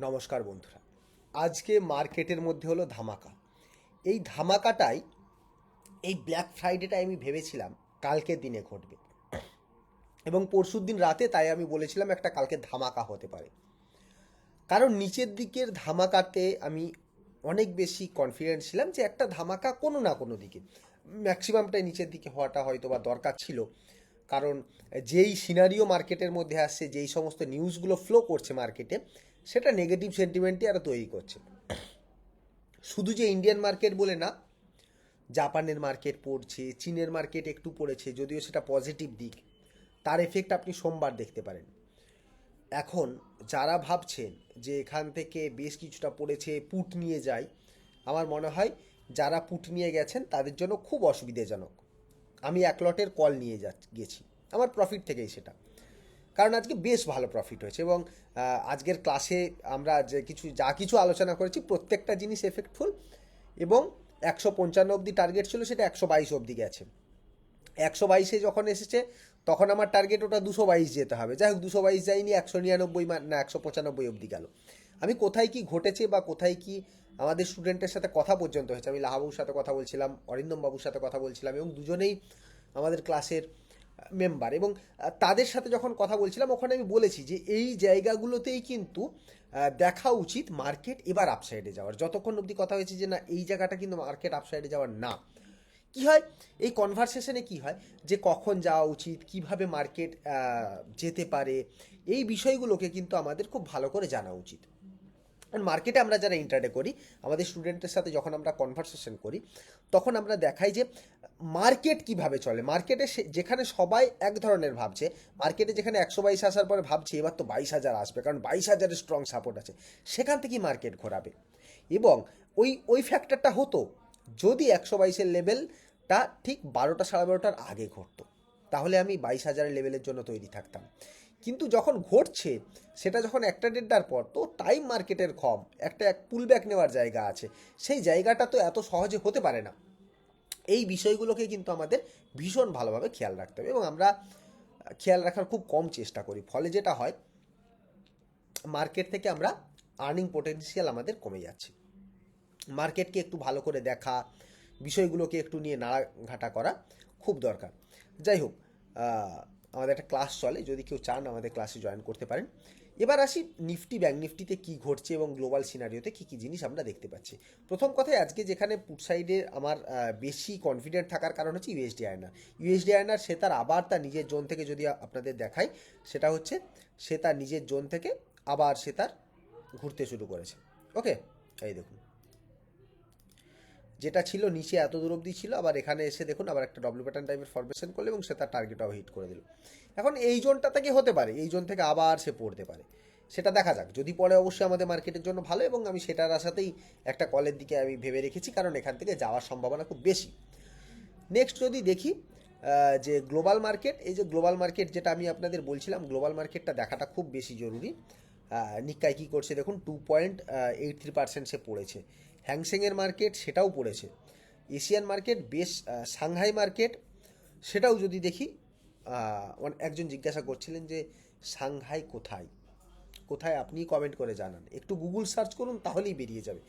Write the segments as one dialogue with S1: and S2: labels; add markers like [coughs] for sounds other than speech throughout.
S1: নমস্কার বন্ধুরা। আজকে মার্কেটের মধ্যে হলো ধামাকা। এই ধামাকাটাই, এই ব্ল্যাক ফ্রাইডেটাই আমি ভেবেছিলাম কালকের দিনে ঘটবে। এবং পরশুর দিন রাতে তাই আমি বলেছিলাম একটা কালকে ধামাকা হতে পারে। কারণ নিচের দিকের ধামাকাতে আমি অনেক বেশি কনফিডেন্ট ছিলাম যে একটা ধামাকা কোনো না কোনো দিকে ম্যাক্সিমামটাই নিচের দিকে হওয়াটা হয়তো বা দরকার ছিল। কারণ যেই সিনারিও মার্কেটের মধ্যে আসছে, যেই সমস্ত নিউজগুলো ফ্লো করছে মার্কেটে সেটা নেগেটিভ সেন্টিমেন্টই আরও তৈরি করছে। শুধু যে ইন্ডিয়ান মার্কেট বলে না জাপানের মার্কেট পড়ছে, চীনের মার্কেট একটু পড়েছে, যদিও সেটা পজিটিভ দিক। তার এফেক্ট আপনি সোমবার দেখতে পারেন। এখন যারা ভাবছেন যে এখান থেকে বেশ কিছুটা পড়েছে, পুট নিয়ে যায়, আমার মনে হয় যারা পুট নিয়ে গেছেন, তাদের জন্য খুব অসুবিধাজনক। আমি এক লটের কল নিয়ে যা গেছি। আমার প্রফিট থেকেই সেটা। কারণ আজকে বেশ ভালো প্রফিট হয়েছে এবং আজকের ক্লাসে আমরা যে কিছু, যা কিছু আলোচনা করেছি প্রত্যেকটা জিনিস এফেক্টফুল এবং একশো পঞ্চান্ন অবধি টার্গেট ছিল সেটা একশো বাইশ অবধি গেছে। একশো বাইশে যখন এসেছে, তখন আমার টার্গেট ওটা দুশো বাইশ যেতে হবে। যাই হোক, দুশো বাইশ যায়নি, একশো নিরানব্বই না, একশো পঁচানব্বই অবধি গেল। আমি কোথায় কি ঘটেছে বা কোথায় কি আমাদের স্টুডেন্টের সাথে কথা পর্যন্ত হয়েছে, আমি লাহাবুর সাথে কথা বলছিলাম, অরিন্দম বাবুর সাথে কথা বলছিলাম এবং দুজনেই আমাদের ক্লাসের মেম্বার এবং তাদের সাথে যখন কথা বলছিলাম, ওখানে আমি বলেছি যে এই জায়গাগুলোতেই কিন্তু দেখা উচিত মার্কেট এবার আপসাইডে যাওয়ার। যতক্ষণ অবধি কথা হয়েছে যে না, এই জায়গাটা কিন্তু মার্কেট আপসাইডে যাওয়ার না। কি হয়? এই কনভারসেশনে কি হয়? যে কখন যাওয়া উচিত? কীভাবে মার্কেট যেতে পারে? এই বিষয়গুলোকে কিন্তু আমাদের খুব ভালো করে জানা উচিত। মার্কেটে আমরা যারা ইন্টারডে করি, আমাদের স্টুডেন্টের সাথে যখন আমরা কনভারসেশন করি, তখন আমরা দেখাই যে মার্কেট কীভাবে চলে? মার্কেটে যেখানে সবাই এক ধরনের ভাবছে, মার্কেটে যেখানে একশো বাইশ আসার পরে ভাবছে, এবার তো বাইশ হাজার আসবে, কারণ বাইশ হাজারের স্ট্রং সাপোর্ট আছে। সেখান থেকেই মার্কেট ঘোরাবে। এবং ওই ওই ফ্যাক্টরটা হতো যদি একশো বাইশের লেভেলটা ঠিক বারোটা সাড়ে বারোটার আগে ঘটতো। তাহলে আমি বাইশ হাজারের লেভেলের জন্য তৈরি থাকতাম। কিন্তু যখন ঘটছে, সেটা যখন একটা দেড়টার পর, তো টাইম মার্কেটের কম। একটা এক পুল ব্যাক নেওয়ার জায়গা আছে। সেই জায়গাটা তো এত সহজে হতে পারে না। এই বিষয়গুলোকে কিন্তু আমাদের ভীষণ ভালোভাবে খেয়াল রাখতে হবে এবং আমরা খেয়াল রাখার খুব কম চেষ্টা করি। ফলে যেটা হয় মার্কেট থেকে আমরা আর্নিং পোটেন্সিয়াল আমাদের কমে যাচ্ছে। মার্কেটকে একটু ভালো করে দেখা, বিষয়গুলোকে একটু নিয়ে নাড়াঘাটা করা খুব দরকার। যাই হোক আমাদের একটা ক্লাস চলে, যদি কেউ চান আমাদের ক্লাসে জয়েন করতে পারেন। এবার আসি নিফটি ব্যাংক নিফটিতে কী ঘটছে এবং গ্লোবাল সিনারিওতে কী কী জিনিস আমরা দেখতে পাচ্ছি। প্রথম কথায় আজকে যেখানে পুট সাইডে আমার বেশি কনফিডেন্ট থাকার কারণ হচ্ছে ইউএসডি আয়নার। ইউএসডি আয়নার সে তার আবার তার নিজের জোন থেকে যদি আপনাদের দেখায় সেটা হচ্ছে সে তার নিজের জোন থেকে আবার সে তার ঘুরতে শুরু করেছে। ওকে এই দেখুন। যেটা ছিল নিচে এত দূর অবধি ছিল, আবার এখানে এসে দেখুন আবার একটা ডব্লিউ প্যাটার্ন টাইপের ফরমেশন করল এবং সে তার টার্গেটটাও হিট করে দিল। এখন এই জোনটা থেকে হতে পারে, এই জোন থেকে আবার সে পড়তে পারে। সেটা দেখা যাক, যদি পরে অবশ্যই আমাদের মার্কেটের জন্য ভালো এবং আমি সেটার আশাতেই একটা কলের দিকে আমি ভেবে রেখেছি, কারণ এখান থেকে যাওয়ার সম্ভাবনা খুব বেশি। নেক্সট যদি দেখি যে গ্লোবাল মার্কেট এই যে গ্লোবাল মার্কেট যেটা আমি আপনাদের বলছিলাম গ্লোবাল মার্কেটটা দেখাটা খুব বেশি জরুরি। নিক্কাই কী করছে দেখুন two point eight three percent সে পড়েছে। হ্যাংসেংয়ের মার্কেট সেটাও পড়েছে। এশিয়ান মার্কেট বেশ সাংহাই মার্কেট সেটাও যদি দেখি একজন জিজ্ঞাসা করছিলেন যে সাংহাই কোথায়? কোথায় আপনি কমেন্ট করে জানান। একটু গুগল সার্চ করুন, তাহলেই বেরিয়ে যাবে।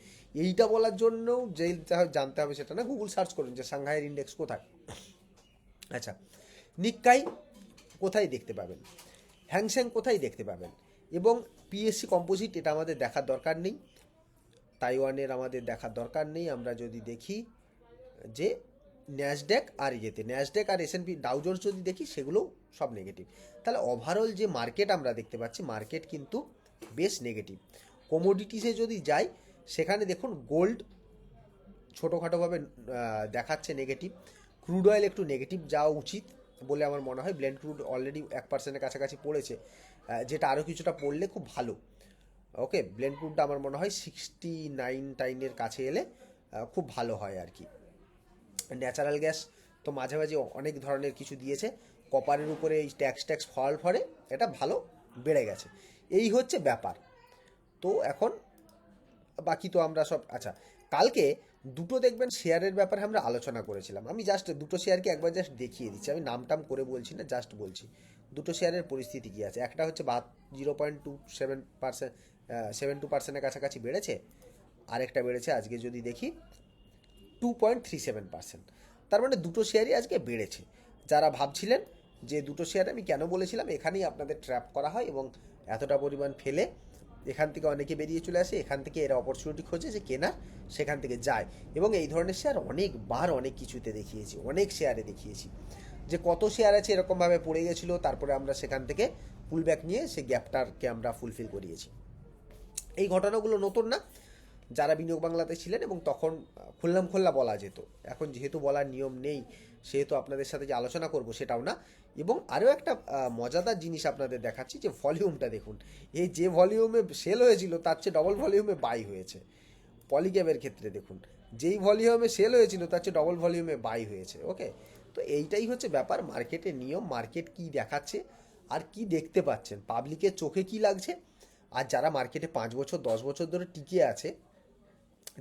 S1: এইটা বলার জন্যও যে জানতে হবে সেটা না গুগল সার্চ করুন যে সাংহাইয়ের ইন্ডেক্স কোথায়। আচ্ছা নিক্কাই কোথায় দেখতে পাবেন? হ্যাংস্যাং কোথায় দেখতে পাবেন? এবং পিএসসি কম্পোজিট এটা আমাদের দেখার দরকার নেই। তাইওয়ানের আমাদের দেখার দরকার নেই। আমরা যদি দেখি যে ন্যাসড্যাক আর ইয়েতে ন্যাসড্যাক আর এস পি ডাউজন্স যদি দেখি, সেগুলোও সব নেগেটিভ তাহলে ওভারঅল যে মার্কেট আমরা দেখতে পাচ্ছি মার্কেট কিন্তু বেশ নেগেটিভ কমোডিটিসে যদি যাই, সেখানে দেখুন গোল্ড ছোটোখাটোভাবে দেখাচ্ছে নেগেটিভ ক্রুড অয়েল একটু নেগেটিভ যাওয়া উচিত বলে আমার মনে হয়। ব্লেন্ড ক্রুড অলরেডি এক পার্সেন্টের কাছাকাছি পড়েছে যেটা আরও কিছুটা পড়লে খুব ভালো। ওকে ব্লেন্ড ক্রুডটা আমার মনে হয় সিক্সটি নাইন টাইনের কাছে এলে খুব ভালো হয় আর কি। ন্যাচারাল গ্যাস তো মাঝে মাঝে অনেক ধরনের কিছু দিয়েছে কপারের উপরে এই ট্যাক্স ট্যাক্স ফল ফলে এটা ভালো বেড়ে গেছে। এই হচ্ছে ব্যাপার। তো এখন বাকি তো আমরা সব আচ্ছা কালকে দুটো দেখবেন শেয়ারের ব্যাপারে আমরা আলোচনা করেছিলাম। আমি জাস্ট দুটো শেয়ারকে একবার জাস্ট দেখিয়ে দিচ্ছি। আমি নাম টাম করে বলছি না জাস্ট বলছি। দুটো শেয়ারের পরিস্থিতি কী আছে? একটা হচ্ছে বা zero point two seven percent seven two পার্সেন্টের কাছাকাছি বেড়েছে, আরেকটা বেড়েছে আজকে যদি দেখি two point three seven percent. তার মানে দুটো শেয়ারই আজকে বেড়েছে। যারা ভাবছিলেন যে দুটো শেয়ার আমি কেন বলেছিলাম, এখানেই আপনাদের ট্র্যাপ করা হয় এবং এতটা পরিমাণ ফেলে এখান থেকে অনেকে বেরিয়ে চলে আসে, এখান থেকে এরা অপরচুনিটি খোঁজে যে কেনার সেখান থেকে যায়। এবং এই ধরনের শেয়ার অনেকবার অনেক কিছুতে দেখিয়েছি, অনেক শেয়ারে দেখিয়েছি। যে কত শেয়ার আছে এরকমভাবে পড়ে গেছিল, তারপরে আমরা সেখান থেকে পুলব্যাক নিয়ে সেই গ্যাপটারকে আমরা ফুলফিল করিয়েছি। এই ঘটনাগুলো নতুন না। যারা বিনিয়োগ বাংলাতে ছিলেন এবং তখন খুললাম খোল্লা বলা যেত। এখন যেহেতু বলার নিয়ম নেই, সেহেতু আপনাদের সাথে যে আলোচনা করব সেটাও না। এবং আরও একটা মজাদার জিনিস আপনাদের দেখাচ্ছি, যে ভলিউমটা দেখুন। এই যে ভলিউমে সেল হয়েছিল, তার চেয়ে ডবল ভলিউমে বাই হয়েছে। পলিগ্যাবের ক্ষেত্রে দেখুন, যেই ভলিউমে সেল হয়েছিল, তার চেয়ে ডবল ভলিউমে বাই হয়েছে ওকে তো এইটাই হচ্ছে ব্যাপার মার্কেটের নিয়ম মার্কেট কি দেখাচ্ছে আর কি দেখতে পাচ্ছেন পাবলিকের চোখে কি লাগছে আর যারা মার্কেটে পাঁচ বছর, দশ বছর ধরে টিকে আছে,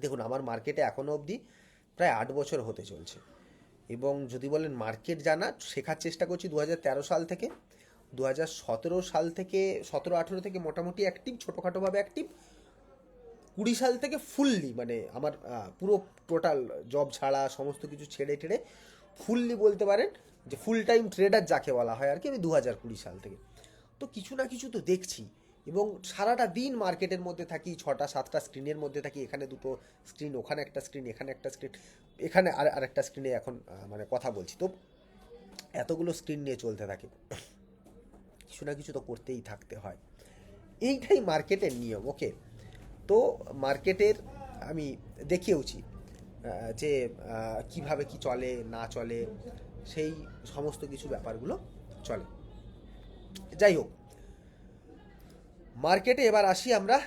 S1: দেখুন আমার মার্কেটে এখনও অবধি প্রায় আট বছর হতে চলছে। এবং যদি বলেন মার্কেট জানা, শেখার চেষ্টা করছি দু হাজার তেরো সাল থেকে। দু হাজার সতেরো সাল থেকে, সতেরো, আঠেরো থেকে মোটামুটি অ্যাক্টিভ ছোটোখাটোভাবে অ্যাক্টিভ কুড়ি সাল থেকে ফুললি মানে আমার পুরো টোটাল জব ছাড়া, সমস্ত কিছু ছেড়ে টেড়ে ফুললি বলতে পারেন যে ফুল টাইম ট্রেডার যাকে বলা হয় আর কি, আমি দু হাজার কুড়ি সাল থেকে। তো কিছু না কিছু তো দেখছি। এবং সারাটা দিন মার্কেটের মধ্যে থাকি, ছটা, সাতটা স্ক্রিনের মধ্যে থাকি, এখানে দুটো স্ক্রিন ওখানে একটা স্ক্রিন এখানে একটা স্ক্রিন এখানে আর, আরেকটা স্ক্রিনে এখন মানে কথা বলছি। তো এতগুলো স্ক্রিন নিয়ে চলতে থাকে। কিছু না কিছু তো করতেই থাকতে হয়। এইটাই মার্কেটের নিয়ম ওকে তো মার্কেটের আমি দেখিয়েওছি যে কীভাবে কি চলে, না চলে, সেই সমস্ত কিছু ব্যাপারগুলো চলে। যাই হোক মার্কেটে এবার আসি আমরা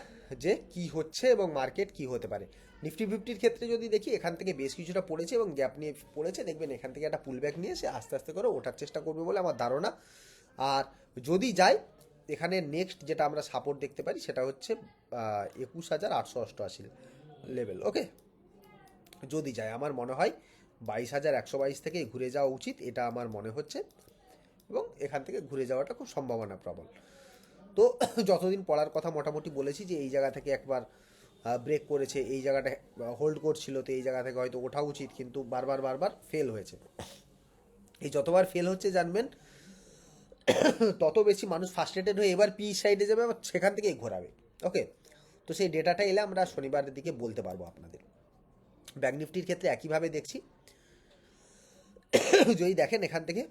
S1: যে কি হচ্ছে এবং মার্কেট কি হতে পারে। নিফটি ফিফটির ক্ষেত্রে যদি দেখি, এখান থেকে বেশ কিছুটা পড়েছে এবং গ্যাপ নিয়ে পড়েছে। দেখবেন এখান থেকে একটা পুলব্যাক নিয়ে সে আস্তে আস্তে করে ওঠার চেষ্টা করবে বলে আমার ধারণা। আর যদি যায় এখানে নেক্সট যেটা আমরা সাপোর্ট দেখতে পারি সেটা হচ্ছে একুশ হাজার আটশো অষ্টআশি লেভেল ওকে যদি যায় আমার মনে হয় বাইশ হাজার একশো বাইশ থেকে ঘুরে যাওয়া উচিত, এটা আমার মনে হচ্ছে এবং এখান থেকে ঘুরে যাওয়াটা খুব সম্ভাবনা প্রবল। তো [coughs] যতদিন পড়ার কথা মোটামুটি বলেছি যে এই জায়গা থেকে একবার ব্রেক করেছে, এই জায়গাটা হোল্ড করছিল, তো এই জায়গা থেকে হয়তো ওঠা উচিত, কিন্তু বারবার বারবার ফেল হয়েছে। এই যতবার ফেল হচ্ছে জানবেন, [coughs] তত বেশি মানুষ ফার্স্ট্রেটেড হয়ে এবার পি সাইডে যাবে, আবার সেখান থেকেই ঘোরাবে। ওকে তো সেই ডেটাটা এলে আমরা শনিবারের দিকে বলতে পারব আপনাদের। ব্যাঙ্ক নিফটির ক্ষেত্রে একইভাবে দেখছি। [coughs] যদি দেখেন এখান থেকে,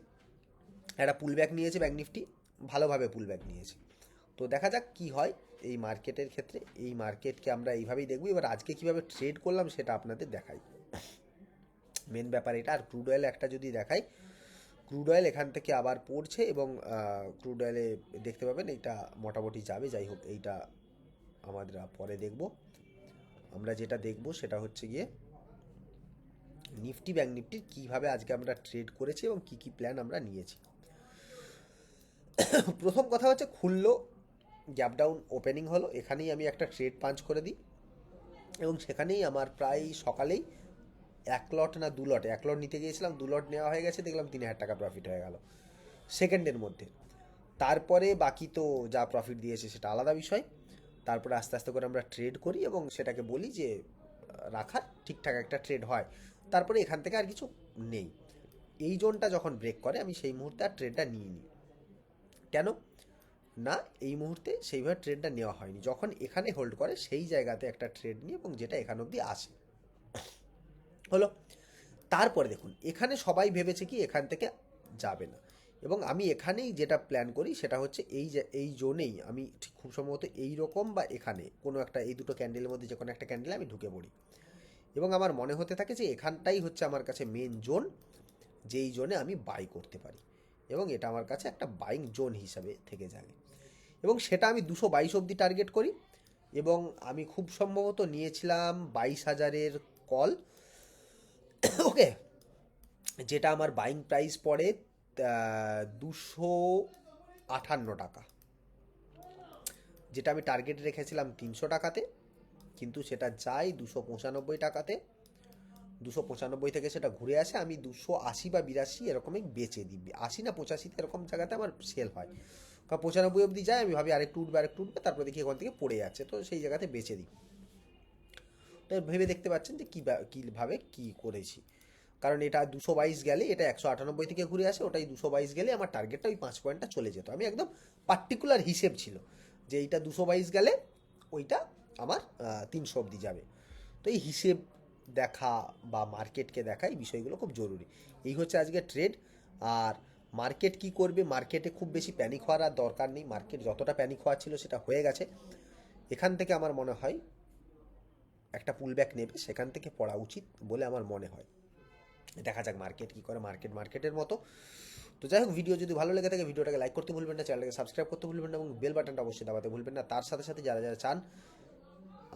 S1: একটা পুলব্যাক নিয়েছে ব্যাঙ্ক নিফটি ভালোভাবে পুলব্যাক নিয়েছে। তো দেখা যাক কি হয় এই মার্কেটের ক্ষেত্রে। এই মার্কেটকে আমরা এইভাবেই দেখব। এবার আজকে কীভাবে ট্রেড করলাম সেটা আপনাদের দেখাই। মেন ব্যাপার এটা। আর ক্রুড অয়েল একটা যদি দেখাই ক্রুড অয়েল এখান থেকে আবার পড়ছে এবং ক্রুড অয়েলে দেখতে পাবেন এইটা মোটামুটি যাবে। যাই হোক, এইটা আমাদের পরে দেখব। আমরা যেটা দেখব সেটা হচ্ছে গিয়ে নিফটি ব্যাঙ্ক নিফটির কীভাবে আজকে আমরা ট্রেড করেছি এবং কী কী প্ল্যান আমরা নিয়েছি। প্রথম কথা হচ্ছে খুললো গ্যাপ ডাউন ওপেনিং হলো, এখানেই আমি একটা ট্রেড পাঞ্চ করে দিই এবং সেখানেই আমার প্রায় সকালেই এক লট না দু লট এক লট নিতে গিয়েছিলাম, দু লট নেওয়া হয়ে গেছে, দেখলাম তিন হাজার টাকা প্রফিট হয়ে গেল সেকেন্ডের মধ্যে। তারপরে বাকি তো যা প্রফিট দিয়েছে সেটা আলাদা বিষয়। তারপরে আস্তে আস্তে করে আমরা ট্রেড করি এবং সেটাকে বলি যে রাখার ঠিকঠাক একটা ট্রেড হয়। তারপরে এখান থেকে আর কিছু নেই। এই জোনটা যখন ব্রেক করে, আমি সেই মুহূর্তে আর ট্রেডটা নিয়ে নিই কেন? না, এই মুহূর্তে সেইভাবে ট্রেডটা নেওয়া হয়নি। যখন এখানে হোল্ড করে, সেই জায়গাতে একটা ট্রেড নিই এবং যেটা এখান অবধি আসে। হলো, তারপরে দেখুন, এখানে সবাই ভেবেছে কি এখান থেকে যাবে না। এবং আমি এখানেই যেটা প্ল্যান করি, সেটা হচ্ছে এই যে, এই জোনেই আমি ঠিক খুব সম্ভবত এই রকম বা এখানে কোনো একটা, এই দুটো ক্যান্ডেলের মধ্যে যে কোনো একটা ক্যান্ডেলে আমি ঢুকে পড়ি। এবং আমার মনে হতে থাকে যে এখানটাই হচ্ছে আমার কাছে মেন জোন যেই জোনে আমি বাই করতে পারি। এবং এটা আমার কাছে একটা বাইং জোন হিসাবে থেকে যাবে এবং সেটা আমি দুশো বাইশ অবধি টার্গেট করি। এবং আমি খুব সম্ভবত নিয়েছিলাম বাইশ হাজারের কল ওকে যেটা আমার বাইং প্রাইস পড়ে দুশো আটান্ন টাকা। যেটা আমি টার্গেট রেখেছিলাম তিনশো টাকাতে, কিন্তু সেটা যায় দুশো পঁচানব্বই টাকাতে। দুশো পঁচানব্বই থেকে সেটা ঘুরে আসে, আমি দুশো আশি বা বিরাশি এরকমই বেচে দিই। আশি না পঁচাশিতে এরকম জায়গাতে আমার সেল হয়। কারণ পঁচানব্বই অবধি যায়, আমি ভাবি আরেকটু উঠবে আরেকটু উঠবে, তারপরে দেখি ওখান থেকে পড়ে যাচ্ছে তো সেই জায়গাতে বেচে দিই। তো ভেবে দেখতে পাচ্ছেন যে কী কীভাবে কী করেছি। কারণ এটা দুশো বাইশ গেলে, এটা একশো আটানব্বই থেকে ঘুরে আসে, ওটাই দুশো বাইশ গেলে আমার টার্গেটটা ওই পাঁচ পয়েন্টটা চলে যেত। আমি একদম পার্টিকুলার হিসেব ছিল যে এইটা দুশো বাইশ গেলে ওইটা আমার তিনশো অবধি যাবে। তো এই হিসেব দেখা বা মার্কেটকে দেখা এই বিষয়গুলো খুব জরুরি। এই হচ্ছে আজকে ট্রেড আর মার্কেট কি করবে? মার্কেটে খুব বেশি প্যানিক হওয়ার আর দরকার নেই। মার্কেট যতটা প্যানিক হওয়ার ছিল সেটা হয়ে গেছে। এখান থেকে আমার মনে হয় একটা পুলব্যাক নেবে, সেখান থেকে পড়া উচিত বলে আমার মনে হয়। দেখা যাক মার্কেট কী করে, মার্কেট মার্কেটের মতো। তো যাই হোক ভিডিও যদি ভালো লেগে থাকে, ভিডিওটাকে লাইক করতে ভুলবেন না চ্যানেলটাকে সাবস্ক্রাইব করতে ভুলবেন না, এবং বেল বাটনটা অবশ্যই দাবাতে ভুলবেন না। তার সাথে সাথে যারা যারা চান,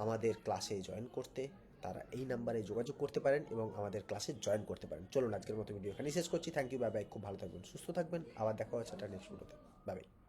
S1: আমাদের ক্লাসে জয়েন করতে তারা এই নাম্বারে যোগাযোগ করতে পারেন এবং আমাদের ক্লাসে জয়েন করতে পারেন। চলুন আজকের মতো ভিডিও এখানেই শেষ করছি। থ্যাংক ইউ বাই বাই খুব ভালো থাকবেন, সুস্থ থাকবেন। আবার দেখা হচ্ছে একটা নেক্সট ভিডিওতে বাই বাই